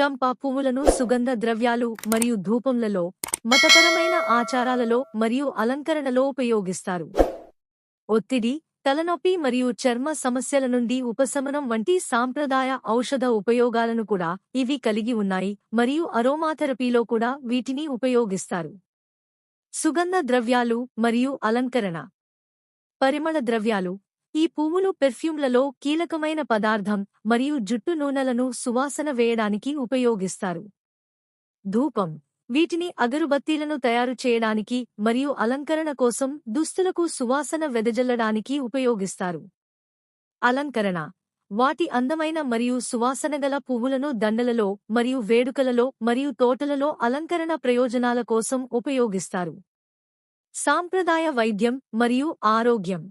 చంపా పువ్వులను సుగంధ ద్రవ్యాలు మరియు ధూపంలలో మతపరమైన ఆచారాలలో మరియు అలంకరణలో ఉపయోగిస్తారు. ఒత్తిడి తలనొప్పి మరియు చర్మ సమస్యల నుండి ఉపశమనం వంటి సాంప్రదాయ ఔషధ ఉపయోగాలను కూడా ఇవి కలిగి ఉన్నాయి మరియు అరోమాథెరపీలో కూడా వీటిని ఉపయోగిస్తారు. సుగంధ ద్రవ్యాలు మరియు అలంకరణ. పరిమళ ద్రవ్యాలు ఈ పువ్వులు పెర్ఫ్యూమ్లలో కీలకమైన పదార్థం మరియు జుట్టు నూనెలను సువాసన వేయడానికి ఉపయోగిస్తారు. ధూపం. వీటిని అగరుబత్తీలను తయారు చేయడానికి మరియు అలంకరణ కోసం దుస్తులకు సువాసన వెదజల్లడానికి ఉపయోగిస్తారు. అలంకరణ. వాటి అందమైన మరియు సువాసనగల పువ్వులను దండలలో మరియు వేడుకలలో మరియు తోటలలో అలంకరణ ప్రయోజనాల కోసం ఉపయోగిస్తారు. సాంప్రదాయ వైద్యం మరియు ఆరోగ్యం.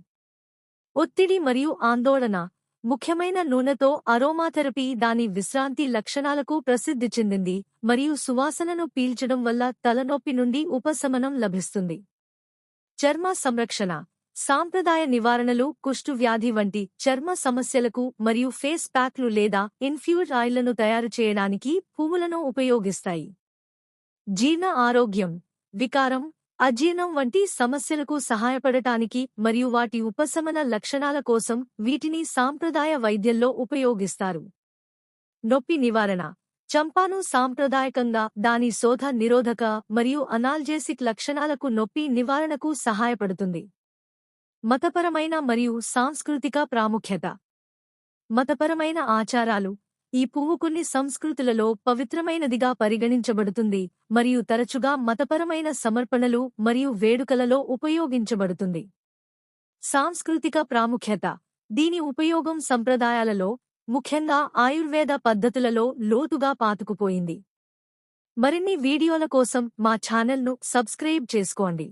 ఒత్తిడి మరియు ఆందోళన. ముఖ్యమైన నూనెతో అరోమాథెరపీ దాని విశ్రాంతి లక్షణాలకు ప్రసిద్ధి చెందింది మరియు సువాసనను పీల్చడం వల్ల తలనొప్పి నుండి ఉపశమనం లభిస్తుంది. చర్మ సంరక్షణ. సాంప్రదాయ నివారణలు కుష్టు వ్యాధి వంటి చర్మ సమస్యలకు మరియు ఫేస్ ప్యాక్లు లేదా ఇన్ఫ్యూజ్ ఆయిల్లను తయారు చేయడానికి పువ్వులను ఉపయోగిస్తాయి. జీర్ణ ఆరోగ్యం. వికారం. అజీర్ణం వంటి సమస్యలకు సహాయపడటానికి మరియు వాటి ఉపశమన లక్షణాల కోసం వీటిని సాంప్రదాయ వైద్యంలో ఉపయోగిస్తారు. నొప్పి నివారణ. చంపాను సాంప్రదాయకంగా దాని శోధ నిరోధక మరియు అనాల్జేసిక్ లక్షణాలకు నొప్పి నివారణకు సహాయపడుతుంది. మతపరమైన మరియు సాంస్కృతిక ప్రాముఖ్యత. మతపరమైన ఆచారాలు ఈ పువ్వు కొన్ని సంస్కృతులలో పవిత్రమైనదిగా పరిగణించబడుతుంది మరియు తరచుగా మతపరమైన సమర్పణలు మరియు వేడుకలలో ఉపయోగించబడుతుంది. సాంస్కృతిక ప్రాముఖ్యత. దీని ఉపయోగం సంప్రదాయాలలో ముఖ్యంగా ఆయుర్వేద పద్ధతులలో లోతుగా పాతుకుపోయింది. మరిన్ని వీడియోల కోసం మా ఛానల్ను సబ్స్క్రైబ్ చేసుకోండి.